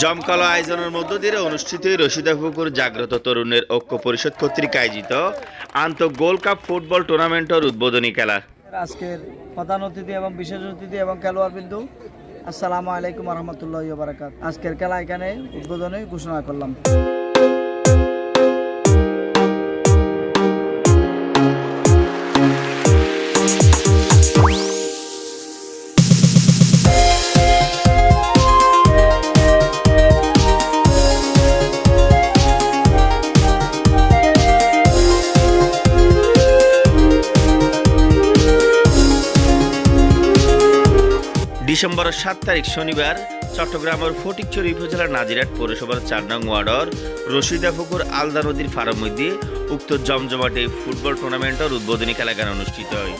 জমকালো আয়োজনের মধ্য দিয়ে অনুষ্ঠিত এই রশিদাপুকুর জাগ্রত তরুণের ঐক্য পরিষদ কর্তৃক আয়োজিত আন্ত গোল্ড কাপ ফুটবল টুর্নামেন্টের উদ্বোধনী খেলা। আজকের প্রধান অতিথি এবং বিশেষ অতিথি এবং খেলোয়াড় বিন্দু আসসালামু আলাইকুম রহমতুল্লাহ আজকের খেলা এখানে উদ্বোধনে ঘোষণা করলাম। ডিসেম্বরের সাত তারিখ শনিবার চট্টগ্রামের ফটিকছড়ি উপজেলার নাজিরাট পৌরসভার চার নং ওয়ার্ডর রশিদাপুকুর আলদা নদীর ফার্ম মধ্যে উক্ত জমজমাটে ফুটবল টুর্নামেন্টের উদ্বোধনী খেলা এখানে অনুষ্ঠিত হয়।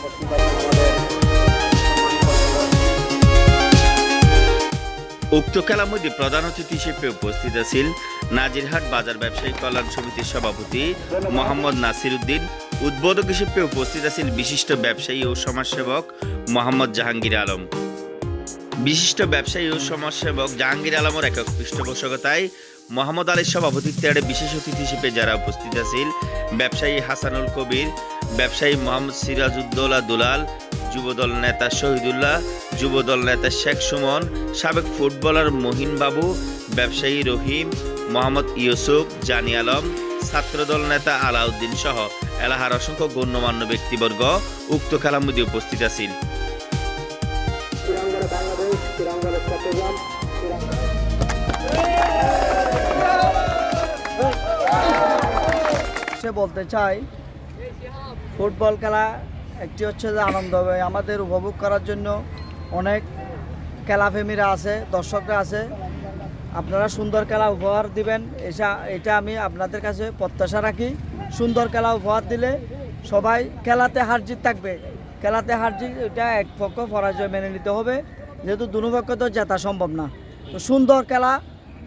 উক্ত খেলার মধ্যে প্রধান অতিথি হিসেবে উপস্থিত আছেন নাজিরহাট বাজার ব্যবসায়ী কল্যাণ সমিতির সভাপতি মোহাম্মদ নাসির উদ্দিন উদ্বোধক হিসেবে উপস্থিত আছেন বিশিষ্ট ব্যবসায়ী ও সমাজসেবক মোহাম্মদ জাহাঙ্গীর আলম। বিশিষ্ট ব্যবসায়ী ও সমাজসেবক জাহাঙ্গীর আলমের একক পৃষ্ঠপোষকতায় মোহাম্মদ আলীর সভাপতিত্বে বিশেষ অতিথি হিসেবে যারা উপস্থিত আছেন ব্যবসায়ী হাসানুল কবির, ব্যবসায়ী মোহাম্মদ সিরাজউদ্দৌলা দুলাল, যুবদল নেতা শহীদুল্লাহ, যুবদল নেতা শেখ সুমন, সাবেক ফুটবলার মহিন বাবু, ব্যবসায়ী রহিম, মোহাম্মদ ইউসুফ, জানি আলম, ছাত্রদল নেতা আলাউদ্দিন সহ এলাহার অসংখ্য গণ্যমান্য ব্যক্তিবর্গ উক্ত খেলার মধ্যে উপস্থিত আছেন সে বলতে চাই, ফুটবল খেলা একটি হচ্ছে যে আনন্দ। হবে আমাদের উপভোগ করার জন্য অনেক খেলাপ্রেমীরা আছে, দর্শকরা আছে। আপনারা সুন্দর খেলা উপহার দিবেন। এটা এটা আমি আপনাদের কাছে প্রত্যাশা রাখি। সুন্দর খেলা উপহার দিলে সবাই খেলাতে হার জিত থাকবে। খেলাতে হার জিত, এটা এক পক্ষ পরাজয় মেনে নিতে হবে। যেহেতু দুনো পক্ষ তো জেতা সম্ভব না। তো সুন্দর খেলা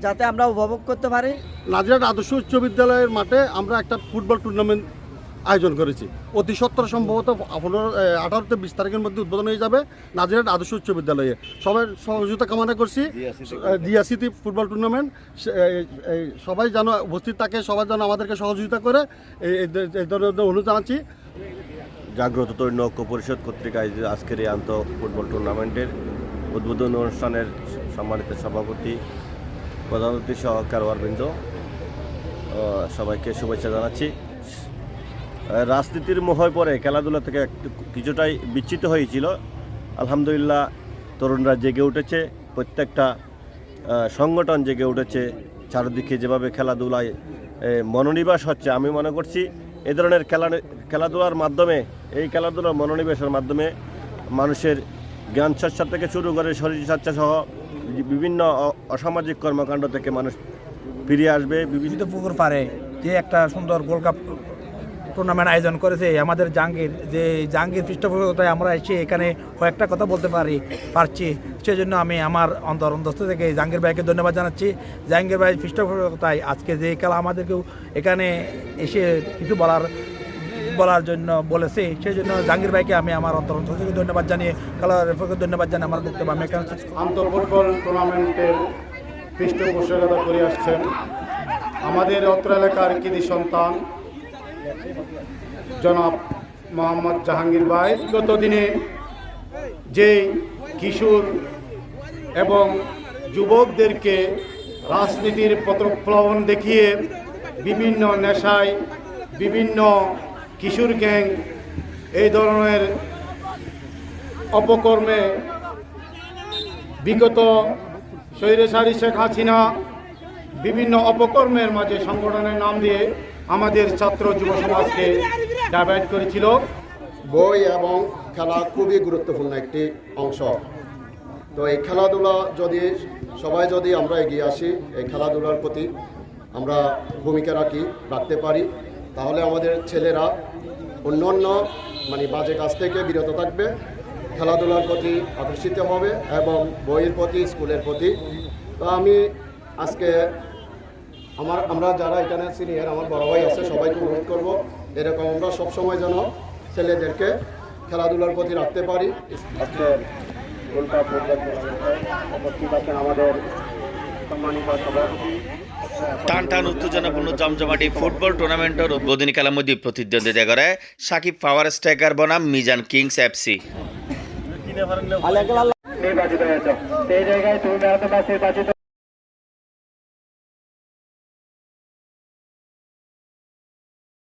যাতে আমরা উপভোগ করতে পারি। নাজিরাট আদর্শ উচ্চ বিদ্যালয়ের মাঠে আমরা একটা ফুটবল টুর্নামেন্ট আয়োজন করেছি। অতি সত্তর সম্ভবত পনেরো আঠারোতে বিশ তারিখের মধ্যে উদ্বোধন হয়ে যাবে নাজিরাট আদর্শ উচ্চ বিদ্যালয়ে। সবাই সহযোগিতা কামনা করছি। দিয়া সিটি ফুটবল টুর্নামেন্ট সবাই যেন উপস্থিত থাকে সবাই যেন আমাদেরকে সহযোগিতা করে এই- ধরনের অনুরোধ জানাচ্ছি। জাগ্রত তরুণ ঐক্য পরিষদ কর্তৃক আয়োজিত আজকের এই আন্ত ফুটবল টুর্নামেন্টের উদ্বোধন অনুষ্ঠানের সম্মানিত সভাপতি প্রধান অতিথি আহ, সবাইকে শুভেচ্ছা জানাচ্ছি। রাজনীতির মোহয় পরে খেলাধুলা থেকে একটু কিছুটাই বিচ্ছিত হয়েছিল। আলহামদুলিল্লাহ তরুণরা জেগে উঠেছে। প্রত্যেকটা সংগঠন জেগে উঠেছে। চারদিকে যেভাবে খেলাধুলায় মনোনিবেশ হচ্ছে আমি মনে করছি এ ধরনের খেলা খেলাধুলার মাধ্যমে এই খেলাধুলার মনোনিবেশের মাধ্যমে মানুষের জ্ঞান চর্চা থেকে শুরু করে শরীর চর্চা সহ বিভিন্ন অসামাজিক কর্মকাণ্ড থেকে মানুষ ফিরে আসবে। বিভিন্ন পুকুর পারে যে একটা সুন্দর গোল্ড কাপ টুর্নামেন্ট আয়োজন করেছে, আমাদের জাহাঙ্গীর, যে জাহাঙ্গীর পৃষ্ঠপোষকতায় আমরা এসে এখানে কয়েকটা কথা বলতে পারি, পারছি। সেজন্য আমি আমার অন্তর অন্তস্থ থেকে জাহাঙ্গীর ভাইকে ধন্যবাদ জানাচ্ছি। জাহাঙ্গীর ভাই পৃষ্ঠপোষকতায় আজকে যে খেলা আমাদেরকেও এখানে এসে কিছু বলার বলার জন্য বলেছে সেই জন্য জাহাঙ্গীর ভাইকে আমি আমার অন্তর অন্তস্থ ধন্যবাদ জানিয়ে খেলোয়াড়ের পক্ষে ধন্যবাদ জানিয়ে আমার বক্তব্য আমি এখানে শেষ করছি। আন্তঃ ফুটবল টুর্নামেন্টের পৃষ্ঠপোষকতা করে আসছেন আমাদের অত্র এলাকার কৃতি সন্তান জনাব মোহাম্মদ জাহাঙ্গীর ভাই গত দিনে যে কিশোর এবং যুবকদেরকে রাজনীতির পত্রপ্লবন দেখিয়ে বিভিন্ন নেশায়, বিভিন্ন কিশোর গ্যাং এই ধরনের অপকর্মে বিগত স্বৈরশালী শেখ হাসিনা বিভিন্ন অপকর্মের মাঝে সংগঠনের নাম দিয়ে আমাদের ছাত্র যুব সমাজকে ডাইভার্ট করেছিল। বই এবং খেলা খুবই গুরুত্বপূর্ণ একটি অংশ। তো এই খেলাধুলা যদি, সবাই যদি আমরা এগিয়ে আসি, এই খেলাধুলার প্রতি আমরা ভূমিকা রাখি, রাখতে পারি। তাহলে আমাদের ছেলেরা অন্য অন্য মানে বাজে কাজ থেকে বিরত থাকবে, খেলাধুলার প্রতি আকর্ষিত হবে এবং বইয়ের প্রতি, স্কুলের প্রতি। তো আমি আজকে আমার, আমরা যারা এখানে সিনিয়র আমার বড় ভাই আছে, সবাইকে অনুরোধ করব, এরকম আমরা সবসময় যেন ছেলেদেরকে খেলাধুলার প্রতি রাখতে পারি। আছেন আমাদের টান টান উত্তেজনাপূর্ণ জমজমাটি ফুটবল টুর্নামেন্টের উদ্বোধনী খেলার মধ্যে প্রতিদ্বন্দ্বিতা করে সাকিব পাওয়ার স্ট্রাইকার বনাম মিজান কিংস এফসি সেই জায়গায়